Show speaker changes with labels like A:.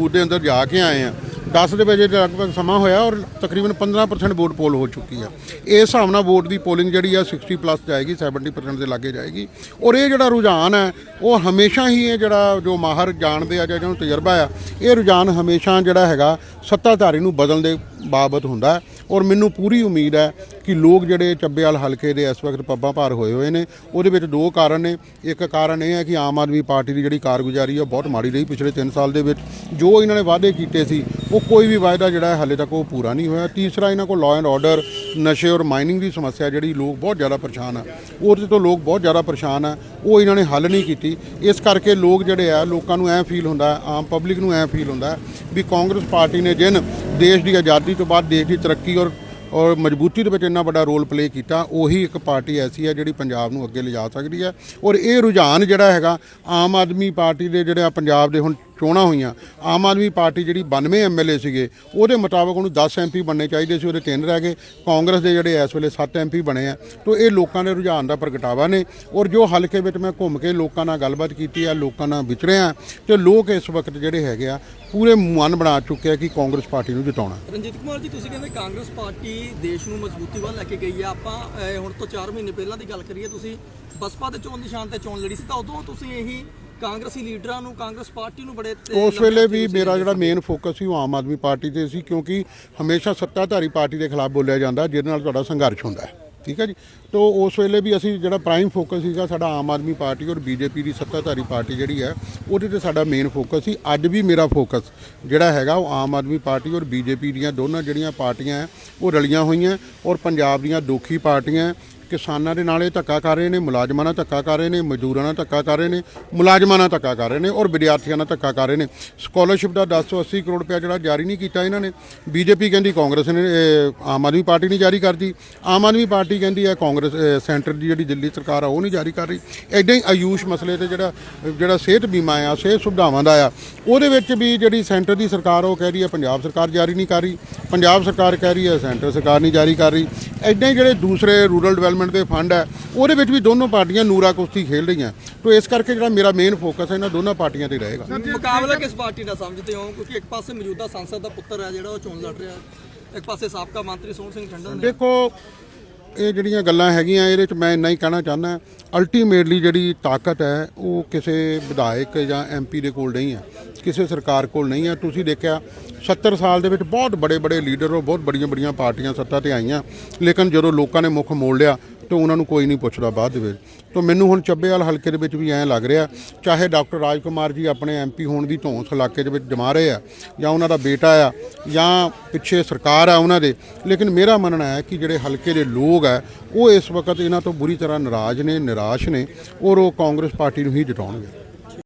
A: Booth ਦੇ ਅੰਦਰ ਜਾ ਕੇ ਆਏ ਆ। 10 ਦੇ ਵਜੇ ਦੇ ਲਗਭਗ ਸਮਾਂ ਹੋਇਆ ਔਰ ਤਕਰੀਬਨ 15% ਵੋਟ ਪੋਲ ਹੋ ਚੁੱਕੀ ਆ। ਇਸ ਹਿਸਾਬ ਨਾਲ ਵੋਟ ਦੀ ਪੋਲਿੰਗ ਜਿਹੜੀ ਆ 60 ਪਲੱਸ ਜਾਏਗੀ 70% ਦੇ ਲਾਗੇ ਜਾਏਗੀ। ਔਰ ਇਹ ਜਿਹੜਾ ਰੁਝਾਨ ਹੈ ਉਹ ਹਮੇਸ਼ਾ ਹੀ ਇਹ ਜਿਹੜਾ ਜੋ ਮਾਹਰ ਜਾਣਦੇ ਆ ਜਾਂ ਜਿਹਨੂੰ ਤਜਰਬਾ ਆ, ਇਹ ਰੁਝਾਨ ਹਮੇਸ਼ਾ ਜਿਹੜਾ ਹੈਗਾ ਸੱਤਾਧਾਰੀ ਨੂੰ ਬਦਲਣ ਦੇ ਬਾਬਤ ਹੁੰਦਾ ਔਰ ਮੈਨੂੰ ਪੂਰੀ ਉਮੀਦ ਹੈ ਕਿ ਲੋਕ ਜਿਹੜੇ ਚੱਬੇਵਾਲ ਹਲਕੇ ਦੇ ਇਸ ਵਕਤ ਪੱਬਾਂ ਭਾਰ ਹੋਏ ਹੋਏ ਨੇ, ਉਹਦੇ ਵਿੱਚ ਦੋ ਕਾਰਨ ਨੇ। ਇੱਕ ਕਾਰਨ ਇਹ ਹੈ ਕਿ ਆਮ ਆਦਮੀ ਪਾਰਟੀ ਦੀ ਜਿਹੜੀ ਕਾਰਗੁਜ਼ਾਰੀ ਹੈ ਬਹੁਤ ਮਾੜੀ ਰਹੀ ਪਿਛਲੇ 3 ਸਾਲ ਦੇ ਵਿੱਚ। ਜੋ ਇਹਨਾਂ ਨੇ ਵਾਅਦੇ ਕੀਤੇ ਸੀ, ਉਹ ਕੋਈ ਵੀ ਵਾਅਦਾ ਜਿਹੜਾ ਹਾਲੇ ਤੱਕ ਉਹ ਪੂਰਾ ਨਹੀਂ ਹੋਇਆ। ਤੀਸਰਾ, ਇਹਨਾਂ ਕੋਲ ਲਾਅ ਐਂਡ ਆਰਡਰ ਨਸ਼ੇ ਔਰ ਮਾਈਨਿੰਗ ਦੀ ਸਮੱਸਿਆ ਜਿਹੜੀ ਲੋਕ ਬਹੁਤ ਜ਼ਿਆਦਾ ਪਰੇਸ਼ਾਨ ਆ। ਉਹਦੇ ਤੋਂ ਲੋਕ ਬਹੁਤ ਜ਼ਿਆਦਾ ਪਰੇਸ਼ਾਨ ਆ। ਉਹ ਇਹਨਾਂ ਨੇ ਹੱਲ ਨਹੀਂ ਕੀਤੀ। ਇਸ ਕਰਕੇ ਲੋਕ ਜਿਹੜੇ ਆ, ਲੋਕਾਂ ਨੂੰ ਐ ਫੀਲ ਹੁੰਦਾ, ਆਮ ਪਬਲਿਕ ਨੂੰ ਐ ਫੀਲ ਹੁੰਦਾ ਵੀ ਕਾਂਗਰਸ ਪਾਰਟੀ ਨੇ ਜਿਨ ਦੇਸ਼ ਦੀ ਆਜ਼ਾਦੀ ਤੋਂ ਬਾਅਦ ਦੇਸ਼ ਦੀ ਤਰੱਕੀ ਔਰ ਔਰ ਮਜ਼ਬੂਤੀ ਦੇ ਵਿੱਚ ਇੰਨਾ ਵੱਡਾ ਰੋਲ ਪਲੇ ਕੀਤਾ, ਉਹੀ ਇੱਕ ਪਾਰਟੀ ਐਸੀ ਹੈ ਜਿਹੜੀ ਪੰਜਾਬ ਨੂੰ ਅੱਗੇ ਲਿਜਾ ਸਕਦੀ ਹੈ ਔਰ ਇਹ ਰੁਝਾਨ ਜਿਹੜਾ ਹੈਗਾ, ਆਮ ਆਦਮੀ ਪਾਰਟੀ ਦੇ ਜਿਹੜੇ ਆ ਪੰਜਾਬ ਦੇ ਹੁਣ ਚੋਣਾਂ ਹੋਈਆਂ। ਆਮ ਆਦਮੀ ਪਾਰਟੀ ਜਿਹੜੀ 92 ਐਮਐਲਏ ਸੀਗੇ, ਉਹਦੇ ਮੁਤਾਬਕ ਉਹਨੂੰ 10 ਐਮਪੀ ਬਣਨੇ ਚਾਹੀਦੇ ਸੀ, ਉਹਦੇ ਤਿੰਨ ਰਹਿ ਗਏ। ਕਾਂਗਰਸ ਦੇ ਜਿਹੜੇ ਇਸ ਵੇਲੇ 7 ਐਮਪੀ ਬਣੇ ਆ। ਤੋਂ ਇਹ ਲੋਕਾਂ ਦੇ ਰੁਝਾਨ ਦਾ ਪ੍ਰਗਟਾਵਾ ਨੇ। ਔਰ ਜੋ ਹਲਕੇ ਵਿੱਚ ਮੈਂ ਘੁੰਮ ਕੇ ਲੋਕਾਂ ਨਾਲ ਗੱਲਬਾਤ ਕੀਤੀ ਆ, ਲੋਕਾਂ ਨਾਲ ਵਿਚਰਿਆ ਤੇ ਲੋਕ ਇਸ ਵਕਤ ਜਿਹੜੇ ਹੈਗੇ ਆ, ਪੂਰੇ ਮਨ ਬਣਾ ਚੁੱਕੇ ਆ ਕਿ ਕਾਂਗਰਸ ਪਾਰਟੀ ਨੂੰ ਜਿਤਾਉਣਾ।
B: ਰਣਜੀਤ ਕੁਮਾਰ ਜੀ, ਤੁਸੀਂ ਕਹਿੰਦੇ ਕਾਂਗਰਸ ਪਾਰਟੀ ਦੇਸ਼ ਨੂੰ ਮਜ਼ਬੂਤੀ ਵੱਲ ਲੈ ਕੇ ਗਈ ਆ। ਆਪਾਂ ਹੁਣ ਤੋਂ 4 ਮਹੀਨੇ ਪਹਿਲਾਂ ਦੀ ਗੱਲ ਕਰੀਏ, ਤੁਸੀਂ ਬਸਪਾ ਦੇ ਚੋਣ ਨਿਸ਼ਾਨ ਤੇ ਚੋਣ ਲੜੀ ਸੀ, ਤਾਂ ਉਦੋਂ ਤੁਸੀਂ ਇਹੀ ਕਾਂਗਰਸੀ ਲੀਡਰਾਂ ਨੂੰ ਕਾਂਗਰਸ ਪਾਰਟੀ ਨੂੰ ਬੜੇ
A: ਉਸ ਵੇਲੇ ਵੀ ਮੇਰਾ ਜਿਹੜਾ ਮੇਨ ਫੋਕਸ ਸੀ ਉਹ ਆਮ ਆਦਮੀ ਪਾਰਟੀ ਤੇ ਸੀ ਕਿਉਂਕਿ ਹਮੇਸ਼ਾ ਸੱਤਾਧਾਰੀ ਪਾਰਟੀ ਦੇ ਖਿਲਾਫ ਬੋਲਿਆ ਜਾਂਦਾ ਜਿਹਦੇ ਨਾਲ ਤੁਹਾਡਾ ਸੰਘਰਸ਼ ਹੁੰਦਾ ਹੈ। ਠੀਕ ਹੈ ਜੀ? ਤੋਂ ਉਸ ਵੇਲੇ ਵੀ ਅਸੀਂ ਜਿਹੜਾ ਪ੍ਰਾਈਮ ਫੋਕਸ ਸੀਗਾ ਸਾਡਾ ਆਮ ਆਦਮੀ ਪਾਰਟੀ ਔਰ ਬੀਜੇਪੀ ਦੀ ਸੱਤਾਧਾਰੀ ਪਾਰਟੀ ਜਿਹੜੀ ਹੈ ਉਹਦੇ ਤੇ ਸਾਡਾ ਮੇਨ ਫੋਕਸ ਸੀ। ਅੱਜ ਵੀ ਮੇਰਾ ਫੋਕਸ ਜਿਹੜਾ ਹੈਗਾ ਉਹ ਆਮ ਆਦਮੀ ਪਾਰਟੀ ਔਰ ਬੀਜੇਪੀ ਦੀਆਂ ਦੋਨਾਂ ਜਿਹੜੀਆਂ ਪਾਰਟੀਆਂ ਉਹ ਰਲੀਆਂ ਹੋਈਆਂ ਔਰ ਪੰਜਾਬ ਦੀਆਂ ਦੋਖੀ ਪਾਰਟੀਆਂ। ਕਿਸਾਨਾਂ ਦੇ ਨਾਲ ਇਹ ਧੱਕਾ ਕਰ ਰਹੇ ਨੇ, ਮੁਲਾਜ਼ਮਾਂ ਨਾਲ ਧੱਕਾ ਕਰ ਰਹੇ ਨੇ, ਮਜ਼ਦੂਰਾਂ ਨਾਲ ਧੱਕਾ ਕਰ ਰਹੇ ਨੇ, ਮੁਲਾਜ਼ਮਾਂ ਨਾਲ ਧੱਕਾ ਕਰ ਰਹੇ ਨੇ ਔਰ ਵਿਦਿਆਰਥੀਆਂ ਨਾਲ ਧੱਕਾ ਕਰ ਰਹੇ ਨੇ। ਸਕਾਲਰਸ਼ਿਪ ਦਾ 1080 ਕਰੋੜ ਰੁਪਇਆ ਜਿਹੜਾ ਜਾਰੀ ਨਹੀਂ ਕੀਤਾ ਇਹਨਾਂ ਨੇ। ਬੀਜੇਪੀ ਕਹਿੰਦੀ ਕਾਂਗਰਸ ਨੇ ਆਮ ਆਦਮੀ ਪਾਰਟੀ ਨਹੀਂ ਜਾਰੀ ਕਰਦੀ ਆਮ ਆਦਮੀ ਪਾਰਟੀ ਕਹਿੰਦੀ ਹੈ ਕਾਂਗਰਸ ਸੈਂਟਰ ਦੀ ਜਿਹੜੀ ਦਿੱਲੀ ਸਰਕਾਰ ਆ, ਉਹ ਨਹੀਂ ਜਾਰੀ ਕਰ ਰਹੀ। ਐਦਾਂ ਹੀ ਆਯੂਸ਼ ਮਸਲੇ ਤੇ ਜਿਹੜਾ ਜਿਹੜਾ ਸਿਹਤ ਬੀਮਾ ਆ, ਸਿਹਤ ਸੁਵਿਧਾਵਾਂ ਦਾ ਆ, ਉਹਦੇ ਵਿੱਚ ਵੀ ਜਿਹੜੀ ਸੈਂਟਰ ਦੀ ਸਰਕਾਰ ਉਹ ਕਹਿ ਰਹੀ ਹੈ ਪੰਜਾਬ ਸਰਕਾਰ ਜਾਰੀ ਨਹੀਂ ਕਰ ਰਹੀ। ਪੰਜਾਬ ਸਰਕਾਰ ਕਹਿ ਰਹੀ ਹੈ ਸੈਂਟਰ ਸਰਕਾਰ ਨਹੀਂ ਜਾਰੀ ਕਰ ਰਹੀ। ਐਦਾਂ ਹੀ ਜਿਹੜੇ ਦੂਸਰੇ ਰੂਰਲ ਡਿਵੈਲਪਮੈਂਟ ਦੇ ਫੰਡ ਹੈ ਉਹਦੇ ਵਿੱਚ ਵੀ ਦੋਨੋਂ ਪਾਰਟੀਆਂ ਨੂਰਾ ਕੁਸ਼ਤੀ ਖੇਡ ਰਹੀਆਂ। ਤੋਂ ਇਸ ਕਰਕੇ ਜਿਹੜਾ ਮੇਰਾ ਮੇਨ ਫੋਕਸ ਹੈ ਇਹਨਾਂ ਦੋਨਾਂ ਪਾਰਟੀਆਂ ਤੇ ਰਹੇਗਾ।
B: ਮੁਕਾਬਲਾ ਕਿਸ ਪਾਰਟੀ ਨਾਲ ਸਮਝਦੇ ਹੋ? ਕਿਉਂਕਿ ਇੱਕ ਪਾਸੇ ਮੌਜੂਦਾ ਸੰਸਦ ਦਾ ਪੁੱਤਰ ਹੈ ਜਿਹੜਾ ਉਹ ਚੋਣ ਲੜ ਰਿਹਾ ਇੱਕ ਪਾਸੇ ਸਾਬਕਾ ਮੰਤਰੀ ਸੋਹਣ ਸਿੰਘ ਠੰਡਲ ਨੇ।
A: ਦੇਖੋ ਇਹ ਜਿਹੜੀਆਂ ਗੱਲਾਂ ਹੈਗੀਆਂ ਇਹਦੇ ਚ ਮੈਂ ਇੰਨਾ ਹੀ ਕਹਿਣਾ ਚਾਹੁੰਦਾ ਅਲਟੀਮੇਟਲੀ ਜਿਹੜੀ ਤਾਕਤ ਹੈ ਉਹ ਕਿਸੇ ਵਿਧਾਇਕ ਜਾਂ ਐਮਪੀ ਦੇ ਕੋਲ ਨਹੀਂ ਹੈ। ਕਿਸੇ ਸਰਕਾਰ ਕੋਲ ਨਹੀਂ ਹੈ ਤੁਸੀਂ ਦੇਖਿਆ 70 ਸਾਲ ਦੇ ਵਿੱਚ ਬਹੁਤ ਬੜੇ ਬੜੇ ਲੀਡਰ ਹੋ ਬਹੁਤ ਬੜੀਆਂ ਬੜੀਆਂ ਪਾਰਟੀਆਂ ਸੱਤਾ ਤੇ ਆਈਆਂ। ਲੇਕਿਨ ਜਦੋਂ ਲੋਕਾਂ ਨੇ ਮੁੱਖ ਮੋੜ ਲਿਆ, ਤਾਂ ਉਹਨਾਂ ਨੂੰ ਕੋਈ ਨਹੀਂ ਪੁੱਛਦਾ ਬਾਅਦ ਦੇ ਵਿੱਚ। ਤਾਂ ਮੈਨੂੰ ਹੁਣ ਚੱਬੇਵਾਲ ਹਲਕੇ ਦੇ ਵਿੱਚ ਵੀ ਐਂ ਲੱਗ ਰਿਹਾ, ਚਾਹੇ ਡਾਕਟਰ ਰਾਜ ਕੁਮਾਰ ਜੀ ਆਪਣੇ ਐਮਪੀ ਹੋਣ ਦੀ ਧੌਂਸ ਇਲਾਕੇ ਦੇ ਵਿੱਚ ਜਮਾ ਰਹੇ ਆ, ਜਾਂ ਉਹਨਾਂ ਦਾ ਬੇਟਾ ਆ, ਜਾਂ ਪਿੱਛੇ ਸਰਕਾਰ ਆ ਉਹਨਾਂ ਦੇ। ਲੇਕਿਨ ਮੇਰਾ ਮੰਨਣਾ ਹੈ ਕਿ ਜਿਹੜੇ ਹਲਕੇ ਦੇ ਲੋਕ ਆ, ਉਹ ਇਸ ਵਕਤ ਇਹਨਾਂ ਤੋਂ ਬੁਰੀ ਤਰ੍ਹਾਂ ਨਾਰਾਜ਼ ਨੇ, ਨਿਰਾਸ਼ ਨੇ, ਔਰ ਉਹ ਕਾਂਗਰਸ ਪਾਰਟੀ ਨੂੰ ਹੀ ਜਿਤਾਉਣਗੇ।